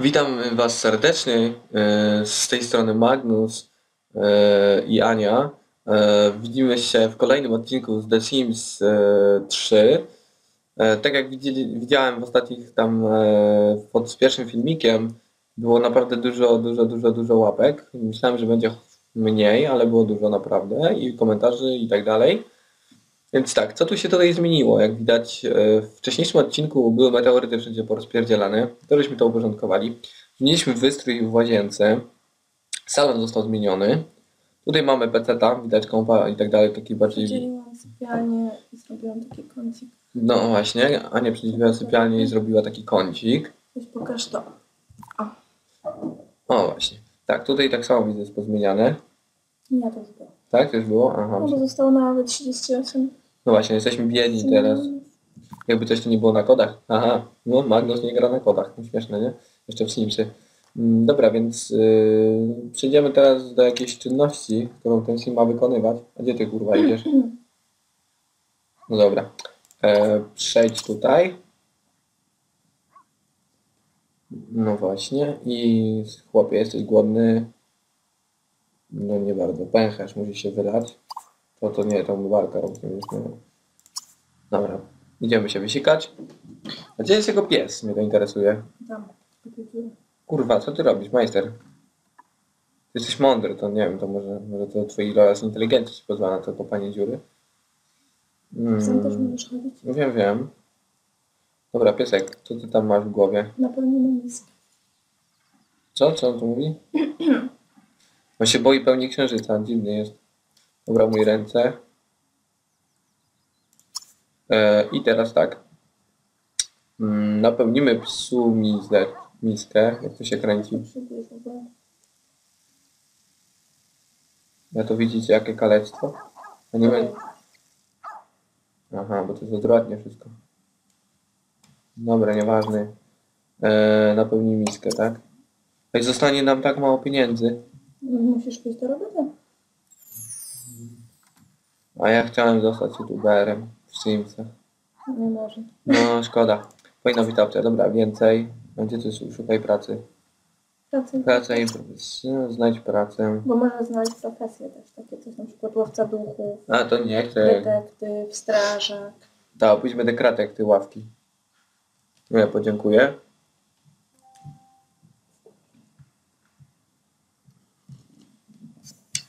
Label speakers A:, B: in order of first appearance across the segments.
A: Witam Was serdecznie. e, Z tej strony Magnus e, i Ania. E, Widzimy się w kolejnym odcinku z The Sims e, 3. E, Tak jak widzieli, widziałem w ostatnich tam pod pierwszym filmikiem, było naprawdę dużo, dużo, dużo, dużo łapek. Myślałem, że będzie mniej, ale było dużo naprawdę i komentarzy i tak dalej. Więc tak, co tu się tutaj zmieniło? Jak widać, e, w wcześniejszym odcinku były meteoryty wszędzie porozpierdzielane. To żeśmy to uporządkowali. Zmieniliśmy wystrój w łazience. Salon został zmieniony. Tutaj mamy peceta, widać kompa i tak dalej, taki bardziej...
B: Podzieliłam sypialnię i zrobiłam taki kącik.
A: No właśnie, Ania przedziwiła sypialnię i zrobiła taki kącik.
B: Weź pokaż to.
A: O właśnie. Tak, tutaj tak samo widzę jest pozmieniane.
B: Ja to zrobiłam.
A: Tak, też było? Aha.
B: No bo zostało nawet 38.
A: No właśnie, jesteśmy biedni teraz. Jakby coś tu nie było na kodach. Aha, no Magnus nie gra na kodach. No, śmieszne, nie? Jeszcze w Simsy. Mm, Dobra, więc yy, przejdziemy teraz do jakiejś czynności, którą ten Sim ma wykonywać. A gdzie ty kurwa idziesz? No dobra. E, przejdź tutaj. No właśnie. I chłopie, jesteś głodny? No nie bardzo. Pęcherz musi się wylać. To to nie, to walka robimy. Dobra. Idziemy się wysikać. A gdzie jest jego pies? Mnie to interesuje.
B: Tam.
A: Kurwa, co ty robisz, majster? Ty jesteś mądry, to nie wiem, to może, może to twój rolas inteligencji ci pozwala na to kopanie dziury.
B: Sam też
A: Mm,
B: możesz chodzić.
A: wiem, wiem. Dobra, piesek, co ty tam masz w głowie?
B: Napełnimy miskę.
A: Co? Co on tu mówi? On się boi pełni księżyca, dziwny jest. Dobra, mój ręce. E, I teraz tak. Mm, Napełnimy psu mizę, miskę, jak to się kręci. Ja to widzicie, jakie kalectwo? A nie. Aha, bo to jest odwrotnie wszystko. Dobra, nieważne. E, napełnij miskę, tak? Zostanie nam tak mało pieniędzy,
B: Musisz pójść do roboty.
A: a ja chciałem zostać youtuberem w Simsach.
B: Nie może.
A: No, szkoda. Powinna być ta opcja. Dobra, więcej. Gdzie ty sz- szukaj pracy?
B: Pracę.
A: Praca i profesję. Znajdź pracę.
B: Bo można znaleźć profesje też. Takie coś na przykład łowca duchów,
A: A, to nie chcę.
B: detektyw, strażak.
A: Tak, pójdź będę kratek ty ławki. No ja podziękuję.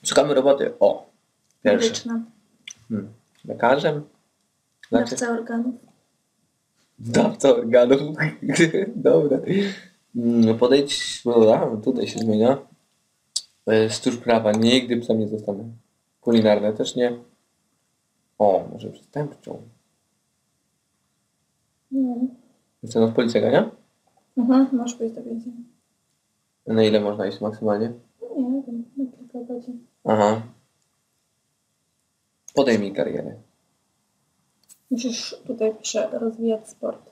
A: Szukamy roboty. O, pierwszy.
B: Medyczna.
A: Hmm. Lekarzem? Znaczy,
B: Dawca organów.
A: dawca organów. Dobra. Mm, Podejdź, dobra, tutaj się zmienia. E, Stróż prawa, nigdy psem nie zostanę. Kulinarne też nie. O, może przestępczą.
B: Nie.
A: Co nas policja gania?
B: Mhm, możesz pójść do więzienia.
A: Na ile można iść maksymalnie?
B: Nie wiem, na kilka godzin.
A: Aha. Podejmij karierę.
B: Musisz tutaj pisze rozwijać sport.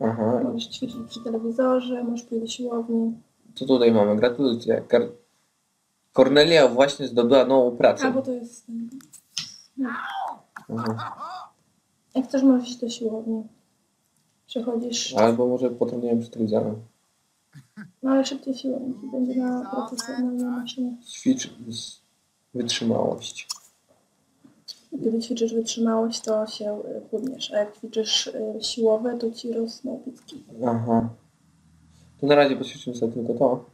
A: Aha.
B: Możesz ćwiczyć przy telewizorze, możesz pójść do siłowni.
A: Co tutaj mamy? Gratulacje. Kar... Kornelia właśnie zdobyła nową pracę.
B: A, bo to jest... No.
A: Aha.
B: Jak chcesz, możesz iść do siłowni. Przechodzisz...
A: Albo może potrenować przy telewizorem.
B: No ale szybciej ci będzie na profesjonalnej maszynie.
A: Ćwicz z- wytrzymałość.
B: Gdy ćwiczysz wytrzymałość, to się y, chudniesz. A jak ćwiczysz y, siłowe, to ci rosną pizki.
A: Aha. To na razie poćwiczymy sobie tylko to.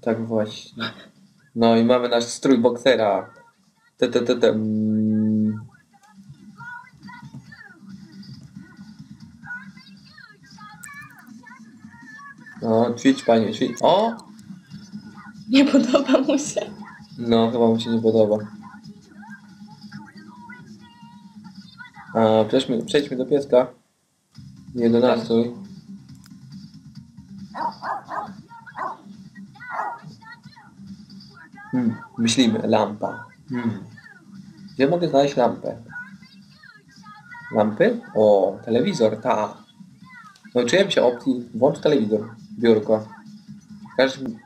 A: Tak właśnie. No i mamy nasz strój boksera. Te, te, te, te. No, ćwicz panie, ćwicz. O!
B: Nie podoba mu się.
A: No, chyba mu się nie podoba. A, przejdźmy, przejdźmy do pieska. Nie do nastrój. Hmm, myślimy, lampa. Hmm. Gdzie mogę znaleźć lampę? Lampy? O, telewizor, ta. Nauczyłem się opcji, włącz telewizor, biurko. Każdy...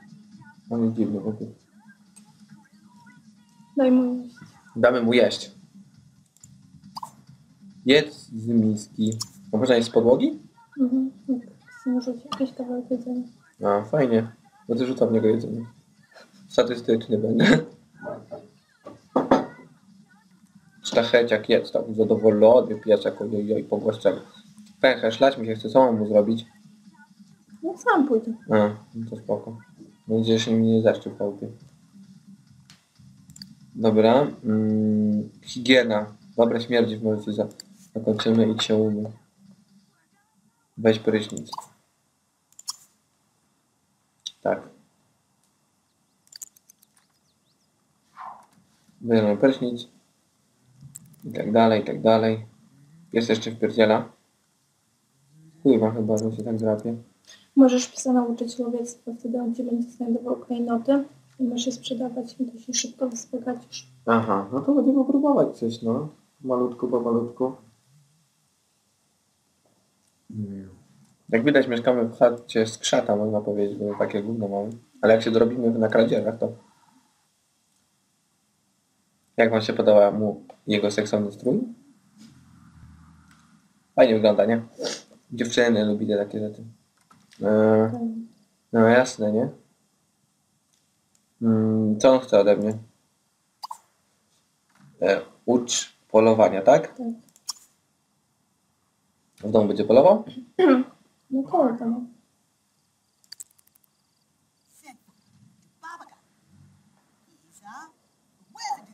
A: On jest dziwny, okej.
B: Daj mu jeść.
A: Damy mu jeść. Jedz z miski. A można jeść z podłogi?
B: Mhm. Chcę rzucić jakiś kawałek jedzenia.
A: A, fajnie. Bo ty rzucam w niego jedzenie. Statystyczny będę. Szlacheciak jest tak zadowolony, piesek, ojoj, pogłaszczemy. Pęcherz, szlać mi się chce, co mam mu zrobić?
B: No sam pójdę.
A: A, no to spoko. Nadzieję, że mi nie zaszczy w chałupie. Dobra. Mm, higiena. Dobra, śmierdzi w możecie za... zakończymy i się umy. Weź prysznic. Tak. Bierzemy prysznic. I tak dalej, i tak dalej. Jest jeszcze wpierdziela. Kurwa chyba, że się tak drapie.
B: Możesz psa nauczyć łowiectwa, wtedy on ci będzie znajdował klejnoty i możesz je sprzedawać i to się szybko wzbogacisz.
A: Aha, no to będziemy próbować coś, no. Malutku po malutku. Jak widać mieszkamy w chacie z krzata, można powiedzieć, bo takie gówno mamy. Ale jak się dorobimy na kradzieżach, to... Jak wam się podoba mu jego seksowny strój? Fajnie wygląda, nie? Dziewczyny lubicie takie rzeczy. Eee, no jasne, nie? Mm, co on chce ode mnie? E, ucz polowania, tak?
B: Tak.
A: W domu będzie polował?
B: No koło tam.
C: Isa. Webadu.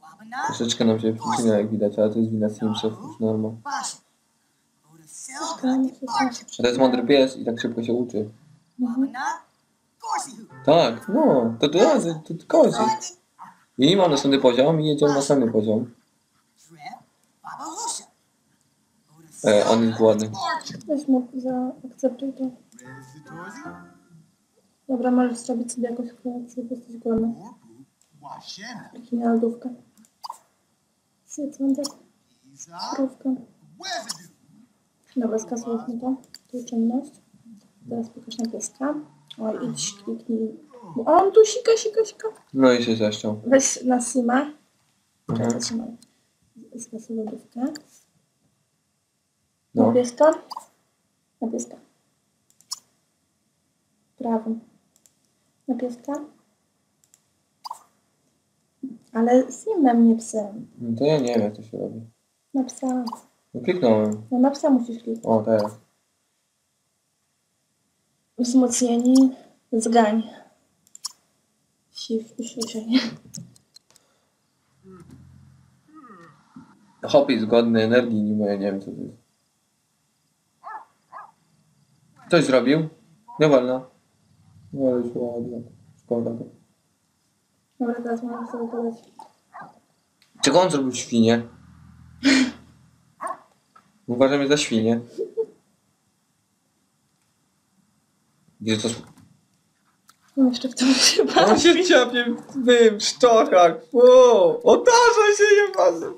C: Wabana.
A: Troszeczkę nam się przycina, jak widać, ale to jest wina Simsów, już normal.
C: Basha. Oda Selga.
B: Szukamy się
A: A to jest mądry pies i tak szybko się uczy.
C: Gorsihu.
A: Tak, no, to to to to kozy. I mam następny poziom i jedziemy na następny poziom. E, on jest głodny.
B: Weź mu zaakceptuj to. Dobra, możesz zrobić sobie jakąś kolekcję, bo jesteś głodny. Taki na lodówkę. Tak, krówkę. Dobra, skasowaliśmy to. Tu czynność. Teraz pokaż na pieska. Oj, idź, kliknij. Bo On tu sika, sika, sika.
A: No i się zeszczał.
B: Weź na Sima. Czekaj,
A: Mhm.
B: zatrzymaj. Skasuj lodówkę. Na
A: No.
B: pieska. Na pieska. Prawym. Na pieska. Ale Simem, nie psem.
A: no to ja nie wiem, jak to się robi.
B: Na psa.
A: No kliknąłem.
B: No na psa musisz kliknąć.
A: O, teraz.
B: Wzmocnieni. Zgań. Siw, usieczenie.
A: Hop jest godny energii, nie moja, nie wiem co to jest. Coś zrobił? Nie wolno. No już ładnie. Szkoda go.
B: Dobra, teraz możesz sobie podać.
A: Czego on zrobił świnię? Uważam je za świnię. Gdzie to...
B: No jeszcze w tym się
A: On
B: bawi.
A: się ciapie w tym szczokach. Wow! Otarza się nie bazę.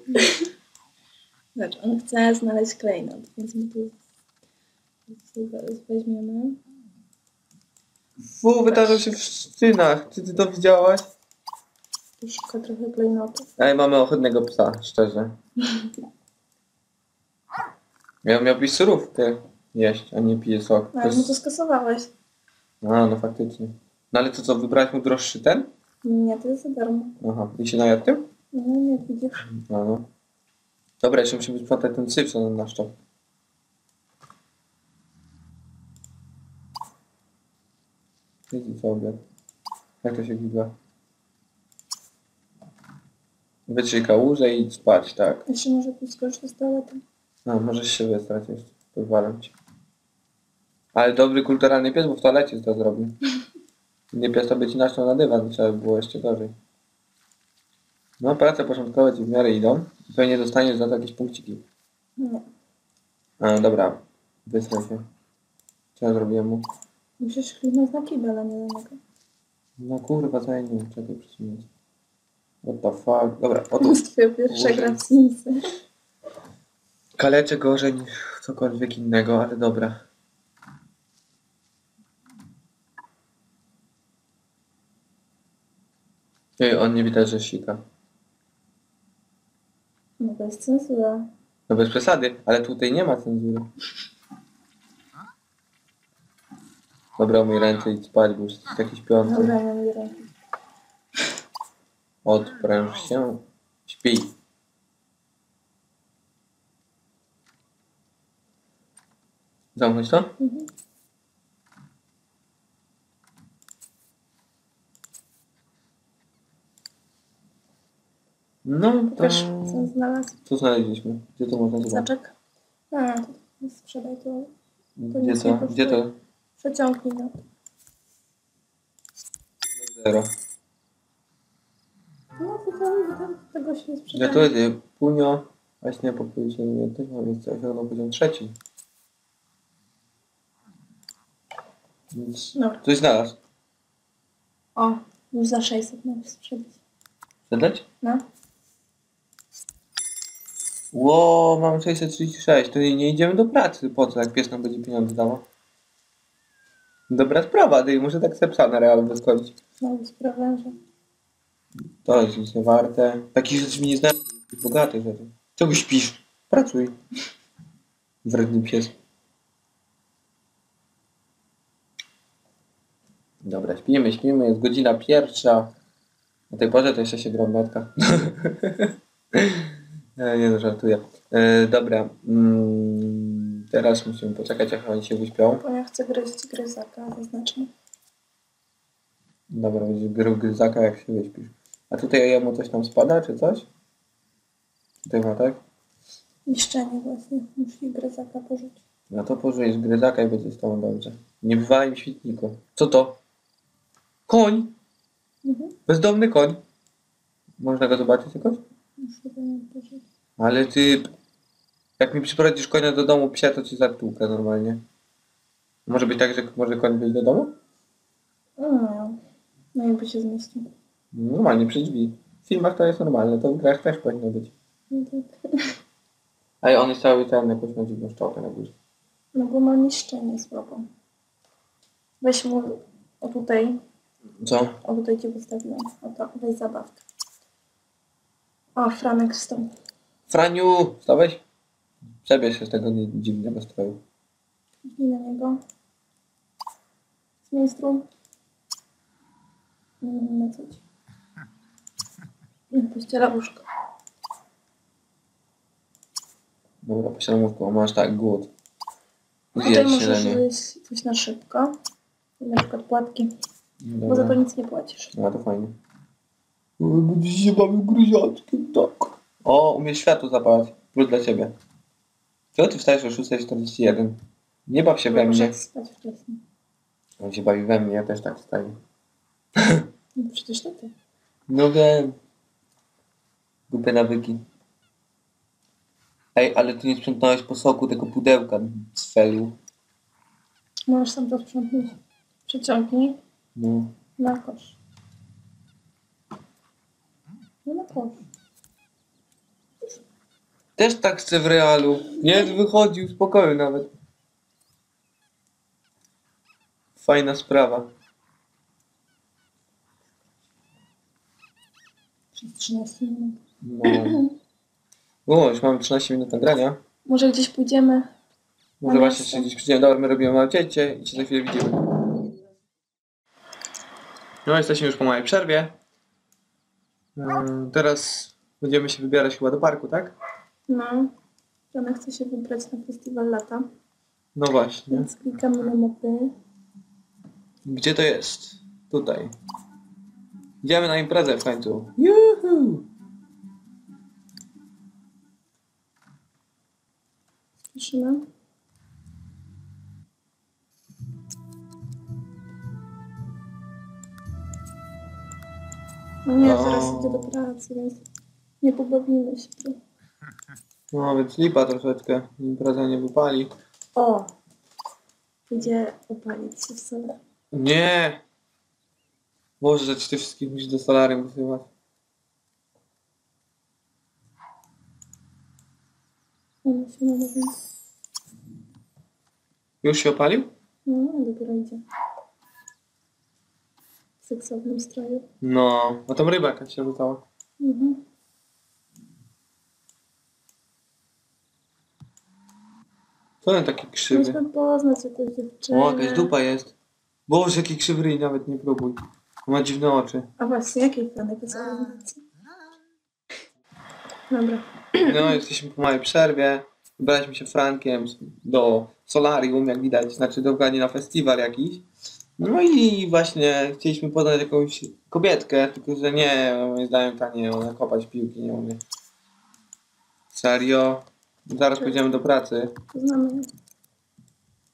B: Znaczy, on chce znaleźć klejnot, więc my tu zaraz weźmiemy.
A: Fu, wytarzał się w szczynach. Czy ty to widziałaś?
B: Tu szuka trochę klejnotów.
A: Ej, mamy ohydnego psa, szczerze. Miał, miał pić surówkę jeść, a nie pije sok.
B: No,
A: To
B: ale mu to skasowałeś.
A: A, no faktycznie. No ale to co, wybrałeś mu droższy ten?
B: Nie, to jest za darmo.
A: Aha, i się najadł tym?
B: No nie widzisz.
A: No, no. Dobra, jeszcze musimy sprzątać ten syf, co nam naszczał. Widzisz sobie. Jak to się giga? Wytrzyj kałużę i spać, tak.
B: Jeszcze może tu skoczyć z toalety.
A: No, możesz się wystrać jeszcze. Pozwalam ci. Ale dobry kulturalny pies, bo w toalecie to zrobił. Nie pies to by ci naszło na dywan, trzeba by było jeszcze gorzej. No, prace początkowe ci w miarę idą. Pewnie dostaniesz za to jakieś punkciki.
B: Nie.
A: A, dobra. Wystraj się. Co ja zrobiłem mu?
B: Musisz kliknąć na kibel, a nie na niego.
A: No kurwa, co ja nie wiem, czekaj, przesunięć. What the fuck? Dobra, oto.
B: jest twoja pierwsza
A: Boże.
B: gra w Simsy.
A: Kaleczę gorzej niż cokolwiek innego, ale dobra. Ej, on nie widać, że sika.
B: No jest cenzura.
A: No bez przesady, ale tutaj nie ma cenzury. Dobra, umyj ręce i spać, bo już jesteś taki śpiący.
B: Dobra, mam rękę.
A: Odpręż się. Śpij. Zamknąć to?
B: Mhm.
A: No, to...
B: Pokaż, co znalazł.
A: Co znaleźliśmy? Gdzie to można zobaczyć?
B: Zaczek. A, to sprzedaj to. to
A: Gdzie to? Gdzie to?
B: Przeciągnij no.
A: Zero.
B: No to tam, tam tego się nie sprzedaje.
A: Gratuluję. Punio. Właśnie po poziomie też ma miejsce. Osiągnął poziom trzeci. Więc
B: Dobra.
A: coś znalazł.
B: O, już za 600 mam sprzedać.
A: Sprzedać?
B: No.
A: Ło, mam 636. To nie idziemy do pracy. Po co, jak pies nam będzie pieniądze dawał? Dobra sprawa, ty muszę tak se psa na realu wyskoczyć.
B: Znowu sprawę, że...
A: To jest nic nie warte. Takich rzeczy mi nie znają. Bogate rzeczy. Czego śpisz? Pracuj. Wredny pies. Dobra, śpimy, śpimy. Jest godzina pierwsza. O tej porze to jeszcze się gra w metka. Nie no, żartuję. E, dobra. Mm, teraz musimy poczekać, jak oni się wyśpią.
B: Bo ja chcę gryźć gryzaka, zaznaczmy.
A: Dobra, będzie grył gryzaka, jak się wyśpisz. A tutaj jemu coś tam spada, czy coś? Tutaj ma, tak?
B: Niszczenie właśnie. Musi gryzaka porzucić.
A: No to pożyjesz gryzaka i będzie z tobą dobrze. Nie bywaj mi świetniku. Co to? Koń!
B: Mhm.
A: Bezdomny koń. Można go zobaczyć jakoś? Ale ty... Jak mi przyprowadzisz konia do domu psia, to ci zatłukę normalnie. Może być tak, że może koń wyjść do domu?
B: No, no i by się zmieścił.
A: Normalnie, przy drzwi. W filmach to jest normalne, to w grach też powinno być.
B: No tak.
A: Ale on jest cały ten, jakąś ma dziwną szczotkę na górze.
B: No bo ma niszczenie słabo. Weź mu o tutaj,
A: Co?
B: o tutaj ci postawiłam. O to, weź zabawkę. O, Franek wstał.
A: Franiu! Wstałeś? Przebierz się z tego nie- dziwnego stroju.
B: Kliknij na niego. Zmiejstru. Na co ci? I pościela łóżko.
A: Dobra, posiadam masz tak, głód.
B: Tutaj
A: Zjedz
B: możesz
A: śniadanie.
B: jeść coś na szybko. Na przykład płatki.
A: Dobra.
B: Bo za to nic nie płacisz.
A: No to fajnie. Będzie się bawił gruziaczkiem, tak. O, umiesz światło zapalać. Plus dla ciebie. Co ty wstajesz o 6.41? Nie baw się we mnie.
B: Muszę spać wcześniej.
A: On się bawi we mnie, ja też tak wstaję.
B: No przecież to ty.
A: No wiem. Głupie nawyki. Ej, ale ty nie sprzątnąłeś po soku tego pudełka z feliu.
B: Możesz sam to sprzątnąć. Przeciągnij
A: No.
B: na kosz. No na kosz.
A: Też tak chcę w realu. Nie wychodził z pokoju nawet. Fajna sprawa.
B: Przez 13 minut.
A: No. O, już mam 13 minut nagrania.
B: Może gdzieś pójdziemy.
A: Może właśnie się gdzieś przyjdziemy. Dobra, my robimy małe cięcie i się za chwilę widzimy. No, jesteśmy już po małej przerwie. Eee, Teraz będziemy się wybierać chyba do parku, tak?
B: No. Franek chce się wybrać na festiwal lata.
A: No właśnie.
B: Więc klikamy na mapy.
A: Gdzie to jest? Tutaj. Idziemy na imprezę w końcu. Juhu!
B: Spieszymy. No nie,
A: O.
B: zaraz idę do pracy, więc nie pobawimy się. tu.
A: No, więc lipa troszeczkę. Impreza nie wypali.
B: O! Idzie opalić się w sole.
A: Nie! Boże, że ci te wszystkich musisz do solarium wysyłać.
B: Ona się.
A: Już się opalił?
B: No, dopiero idzie. W seksownym stroju.
A: No, a tam ryba jakaś się rzucała.
B: Mhm.
A: Co on taki krzywy?
B: Musimy poznać dziewczynę.
A: O, jakaś dupa jest. Boże, jaki krzywy ryj, nawet nie próbuj. Ma dziwne oczy.
B: A właśnie, jakiej planek jest organizacji? Dobra.
A: No, jesteśmy po małej przerwie. Wybraliśmy się Frankiem do solarium, jak widać, znaczy dokładnie na festiwal jakiś. No i właśnie chcieliśmy poznać jakąś kobietkę, tylko że nie, moim zdaniem ta nie, ona kopać piłki nie umie. Serio? Zaraz pójdziemy do pracy,
B: Poznamy ją.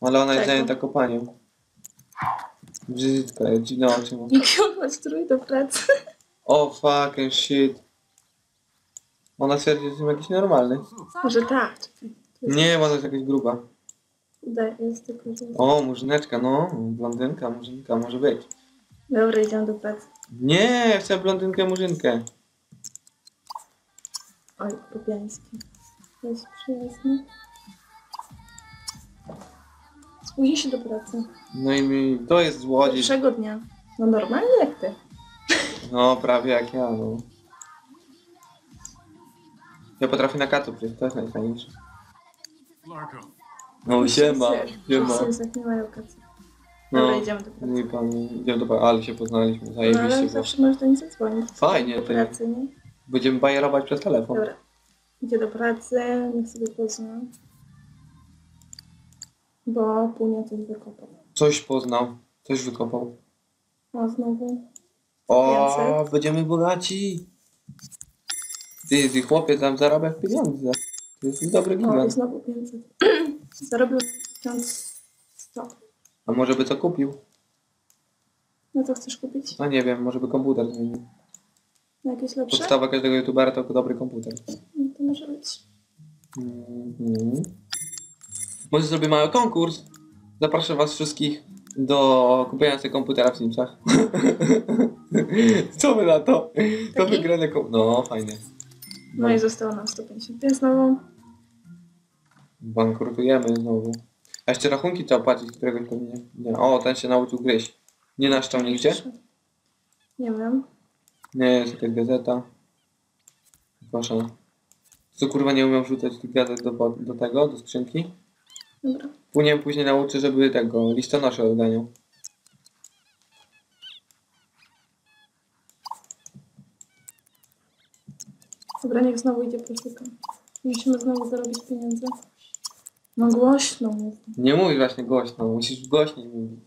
A: ale ona jest
B: Czego?
A: zajęta kopaniem. Brzydka, dziwne oczy ma.
B: Jak ją ma strój do pracy.
A: O fucking shit. Ona twierdzi, że jestem jakiś normalny.
B: Może tak.
A: Nie, bo ona jest jakaś gruba.
B: Daj, jest tylko, że...
A: O, murzyneczka, no. Blondynka, murzynka, może być.
B: Dobra, idziemy do pracy.
A: Nie, chcę blondynkę, murzynkę.
B: Oj, Lubiański. Jest przyjazny. Spóźni się do pracy.
A: No i mi, to jest złodziej.
B: Pierwszego dnia. No normalnie jak ty.
A: No, prawie jak ja, no. Ja potrafię na katu przecież, to jest najfajniejsze.
D: Larko.
A: No, siema, siema.
B: Kacy. Dobra,
A: No,
B: idziemy do pracy.
A: no i pan, idziemy do pracy, ale się poznaliśmy,
B: No ale
A: zajebiście, bo
B: zawsze możesz do nich zadzwonić.
A: Fajnie,
B: Do
A: to
B: pracy, nie?
A: będziemy bajerować przez telefon.
B: Dobra. Idzie do pracy, niech sobie pozna. Bo Punia coś wykopał.
A: Coś poznał, coś wykopał.
B: A znowu.
A: O,
B: Więcej?
A: będziemy bogaci. Ty, ty chłopiec tam zarabia pieniądze. To jest dobry
B: O, i znowu 500. Zarobił 1100.
A: A może by co kupił?
B: No co chcesz kupić?
A: No nie wiem, może by komputer zmienił.
B: Na jakieś lepsze?
A: Podstawa każdego youtubera to dobry komputer.
B: No to może być.
A: Mhm. Może zrobię mały konkurs. Zapraszam was wszystkich do kupienia sobie komputera w Simsach. Co wy na to? To
B: Taki?
A: wygrane kom... No, fajnie.
B: No i zostało nam 155 znowu.
A: Bankrutujemy znowu. A jeszcze rachunki trzeba płacić któregoś pewnie. Nie. O, ten się nauczył gryźć. Nie naszczał nigdzie?
B: Nie wiem.
A: Nie, jest jakaś gazeta. Proszę. Co kurwa nie umiał wrzucać tych gazet do, do tego, do skrzynki?
B: Dobra.
A: Później później nauczy, żeby tego listonosza odganiał.
B: Dobra, niech znowu idzie poszuka. Musimy znowu zarobić pieniądze. No głośno.
A: Nie mówisz właśnie głośno, musisz głośniej mówić.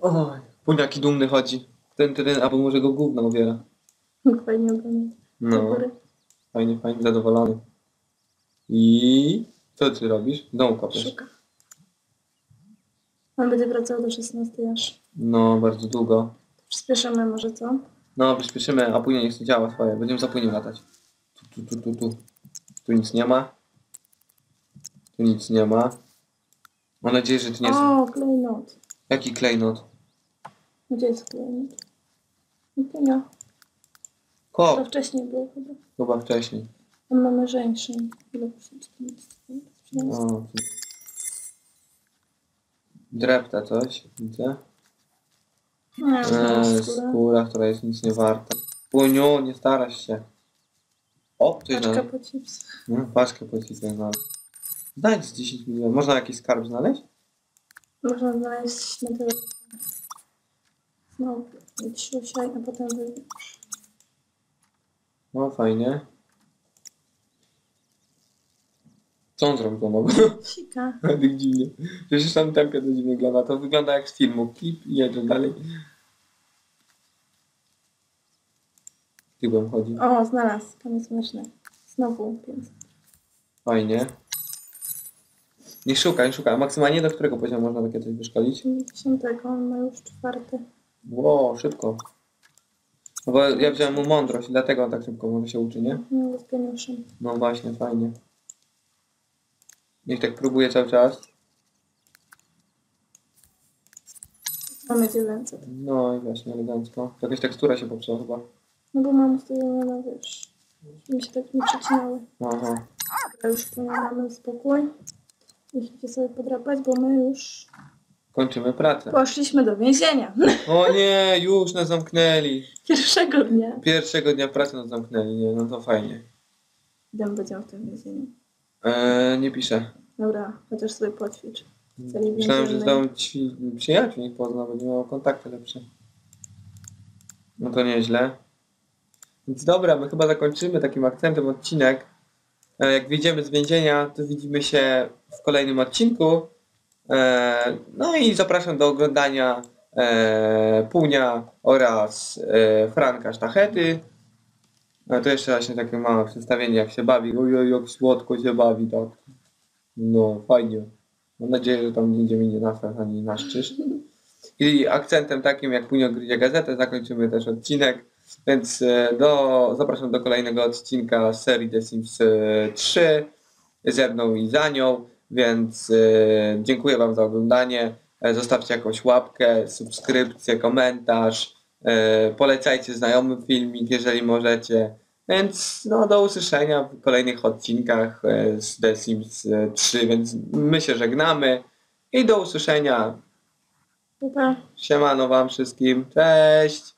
A: Oj, Puń jaki dumny chodzi. Ten, ten, albo może go gówno ubiera.
B: Jak fajnie obronić.
A: No, fajnie, fajnie, zadowolony. I co ty robisz? W domu kopiesz.
B: Szuka. On będzie wracał do 16 aż.
A: No, bardzo długo.
B: Przyspieszymy może, co?
A: No, przyspieszymy, a później niech to działa swoje. Będziemy za płyniem latać. Tu, tu, tu, tu, tu. Tu nic nie ma. Tu nic nie ma. Mam nadzieję, że to nie jest...
B: O, klejnot.
A: Jaki klejnot?
B: Gdzie jest klejnot? No to nie. To
A: Kop,
B: wcześniej było chyba.
A: chyba wcześniej.
B: Tam mamy żeńszy. Ile
A: O. Drepta coś, widzę.
B: Nie,
A: Eee, skóra, która jest nic nie warta. Puniu, nie starasz się. O, coś
B: Paczka
A: znalazł.
B: po chips.
A: No, paczkę po ciebie znalazł. Znajdź z 10 milionów. Można jakiś skarb znaleźć?
B: Można znaleźć na tyle. Znowu idź siusiaj, a potem wyjdziesz.
A: No, fajnie. Co on zrobił domowo?
B: Sika.
A: tak dziwnie. Przecież tam tempie to dziwnie wygląda. To wygląda jak z filmu. Klip i jedzie dalej. Tyłem chodzi.
B: O, znalazł. Tam jest słoneczny. Znowu 500.
A: Fajnie. Nie szukaj, szukaj. A maksymalnie do którego poziomu można takie coś wyszkolić?
B: 10, on ma już czwarty.
A: Ło, szybko. No bo ja wziąłem mu mądrość, dlatego on tak szybko może się uczy, nie?
B: No, z pieniuszem.
A: No właśnie, fajnie. Niech tak próbuje cały czas.
B: Mamy 900.
A: No i właśnie, elegancko. Jakaś tekstura się popsuła chyba.
B: No bo mam ustawione na wiesz. Mi się tak nie przecinały.
A: Aha.
B: A już tu mamy spokój. Idzie sobie podrapać, bo my już
A: Kończymy pracę.
B: poszliśmy do więzienia.
A: O nie, już nas zamknęli.
B: Pierwszego dnia.
A: Pierwszego dnia pracy nas zamknęli, nie? No to fajnie.
B: Idę będziemy w tym więzieniu.
A: Eee, nie piszę.
B: Dobra, chociaż sobie poćwicz. W celi
A: Myślałem, że
B: więziennej.
A: domu ćwi- przyjaciół niech pozna, będzie miał kontakty lepsze. No to nieźle. Więc dobra, my chyba zakończymy takim akcentem odcinek. E, Jak wyjdziemy z więzienia, to widzimy się w kolejnym odcinku. E, No i zapraszam do oglądania e, Punia oraz Franka Sztachety. A to jeszcze właśnie takie małe przedstawienie, jak się bawi. Oj, oj, jak słodko się bawi, tak. No, fajnie. Mam nadzieję, że tam nigdzie mi nie nasrać ani naszczysz. I akcentem takim jak Punio gryzie gazetę zakończymy też odcinek. Więc e, do, zapraszam do kolejnego odcinka serii The Sims e, 3 ze mną i za nią. Więc e, dziękuję Wam za oglądanie. E, Zostawcie jakąś łapkę, subskrypcję, komentarz. E, Polecajcie znajomym filmik, jeżeli możecie. Więc no, do usłyszenia w kolejnych odcinkach e, z The Sims e, 3. Więc my się żegnamy i do usłyszenia. Siemano Wam wszystkim. Cześć!